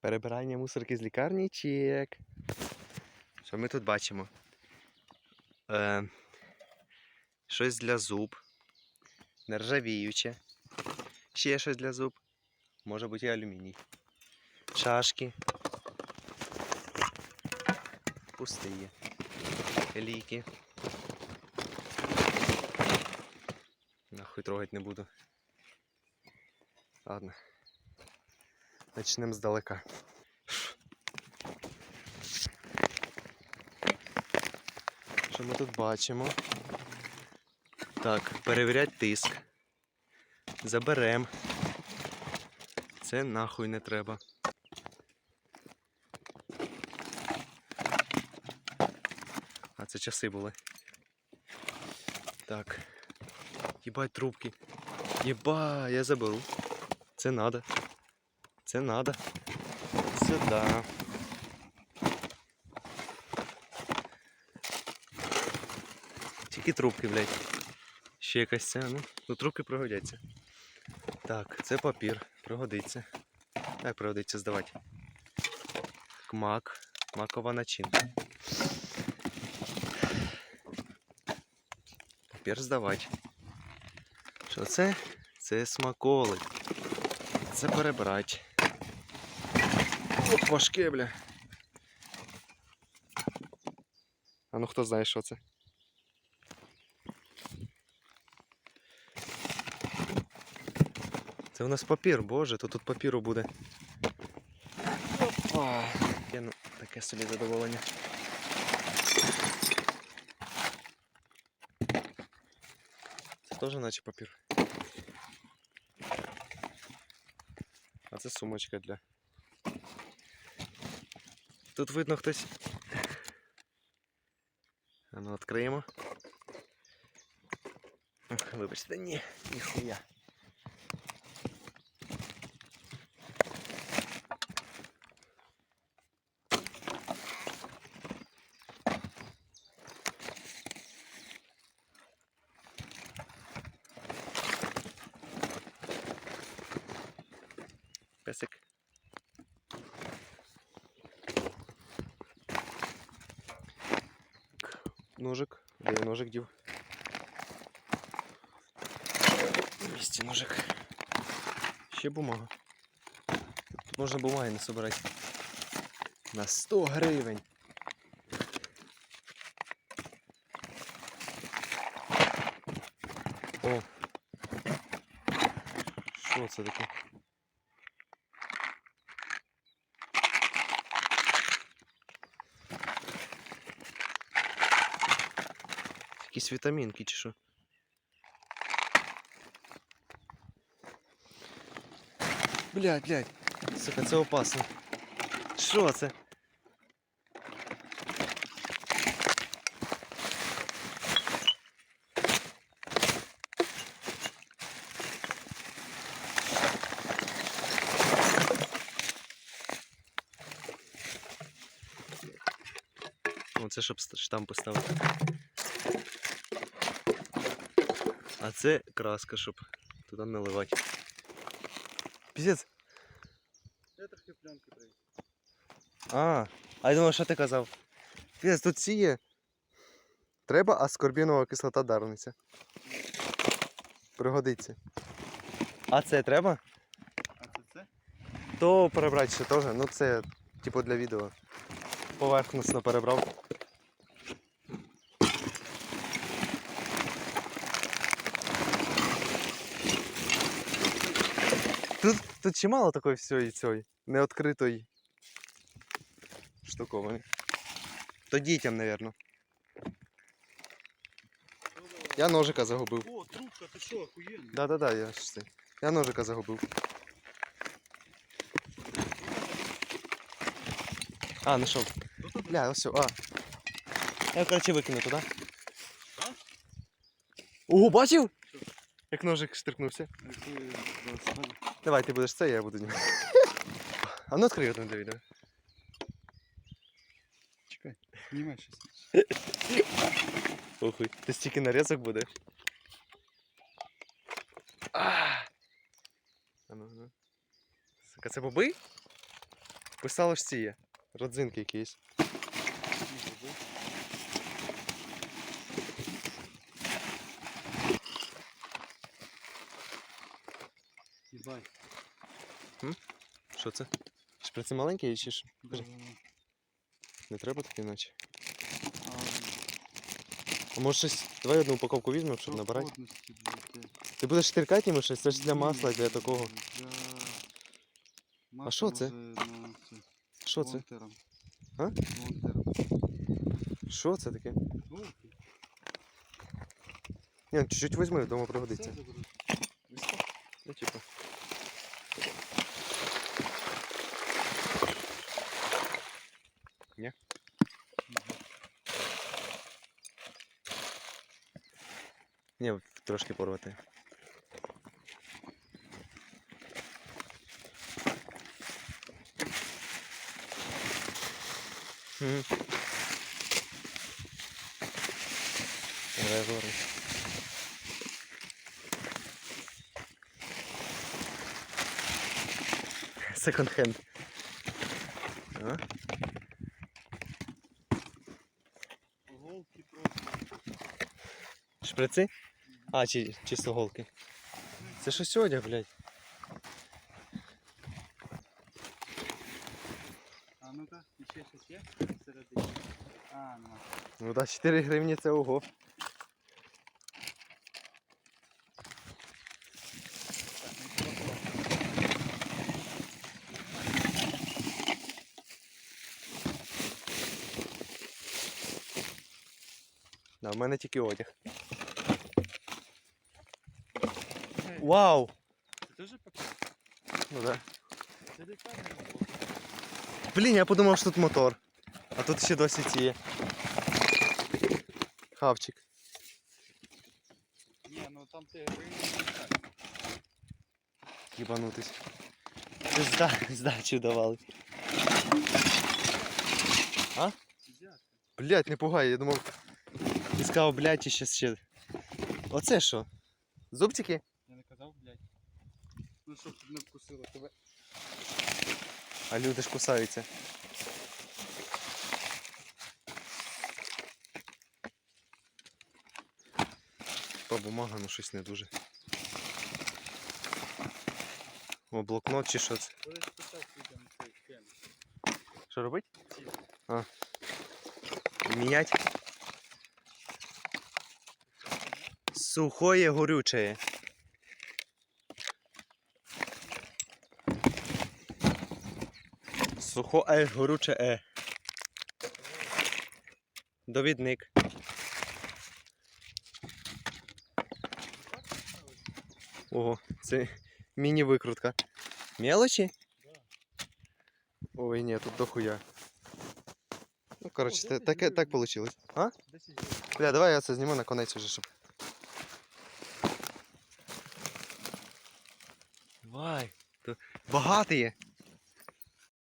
Перебирання мусорки з лікарні чек. Що ми тут бачимо? Е, щось для зуб. Нержавіюче. Ще щось для зуб. Може бути і алюміній. Чашки. Пусті. Ліки. Нахуй трогать не буду. Ладно. Начнемо здалека. Що ми тут бачимо? Так, перевірять тиск. Заберем. Це нахуй не треба. А це часи були. Так. Єбать трубки. Єба, я заберу. Це надо. Це надо. Сюда. Тільки трубки, блядь. Ще якась ця, ну, ну трубки пригодяться. Так, це папір, пригодиться. Як пригодиться здавати? Мак, макова начинка. Папір здавати. Що це? Це смаколик. Це перебрати. Оп, важке, бля. А ну хто знає, що це? Це у нас папір, боже, то тут папіру буде. Опа. Є, ну, таке собі задоволення. Це теж наче папір. А це сумочка для. Тут видно хтось. А ну відкриємо. Ах, Вибачте, ні, ніхуя. Песик. Ножик. Де я ножик дів? На місці ножик. Ще бумага. Тут можна бумаги не собирати. На 100 гривень. О. Що це таке? Якісь вітамінки чи що? Блядь, блядь. Сука, це опасно. Що це? Оце щоб ст- штамп поставити. А це краска, щоб туди наливати. Піздець. Я трохи пленки привіз. А, а я думав, що ти казав? Піздець, тут ці є. Треба аскорбінова кислота дарниця. Пригодиться. А це треба? А це це? То перебрати ще теж. Ну це типу для відео. Поверхносно перебрав. Тут, тут чимало такої всієї цієї неоткритої штуковини. То дітям, напевно. Я ножика загубив. О, трубка, ти що, охуєнно? Да-да-да, я ж це. Я ножика загубив. А, знайшов. Бля, ось. А. Я, короче, викину туди. Ого, бачив? Як ножик штрикнувся. Що? Давай, ти будеш це, я буду знімати. А ну відкрий одне для відео. Чекай, знімай щось. Охуй. Ти стільки нарізок буде. А! Ну, ну. Так, це боби? Писало ж ці є. Родзинки якісь. Їбать. Що це? Шприци маленькі чи ж? Кажи. Не треба такі наче. А, може щось. Давай одну упаковку візьмемо, щоб набирати. Ти будеш штиркати йому щось? Це ж для масла, для такого. А що це? Що це? А? Що це таке? Ні, ну, чуть-чуть візьми, вдома пригодиться. Ні, трошки порвати. Резорний. Секонд хенд. Шприци? А, чи чисто голки. Це щось одяг, блядь. А ну-ка, ще щось є всередині? А, ну. Ну так, 4 гривні це ого. Що Да, в мене тільки одяг. Вау! Це теж папір? Ну да. Це? Блін, я подумав, що тут мотор. А тут ще досі ці є. Хавчик. Ні, ну там ти так. Їбанутись. Це зда... здачу давали. Взяти. Блять, не пугай, я думав. І блять, і ще ще. Оце що? Зубчики? Я не казав, блядь. Ну щоб не вкусило тебе. А люди ж кусаються. По бумага, ну щось не дуже. О, блокнот чи що це? Будеш писати людям цей кен. Що робить? А. Мінять? Сухое горючее. Сухое горюче е. Довідник. Ого, це міні-викрутка. Мелочі? Ой, ні, тут дохуя. Ну, коротше, 10 таке, так вийшло. А? Бля, давай я це зніму на конець уже, щоб. Давай. то Багатий є.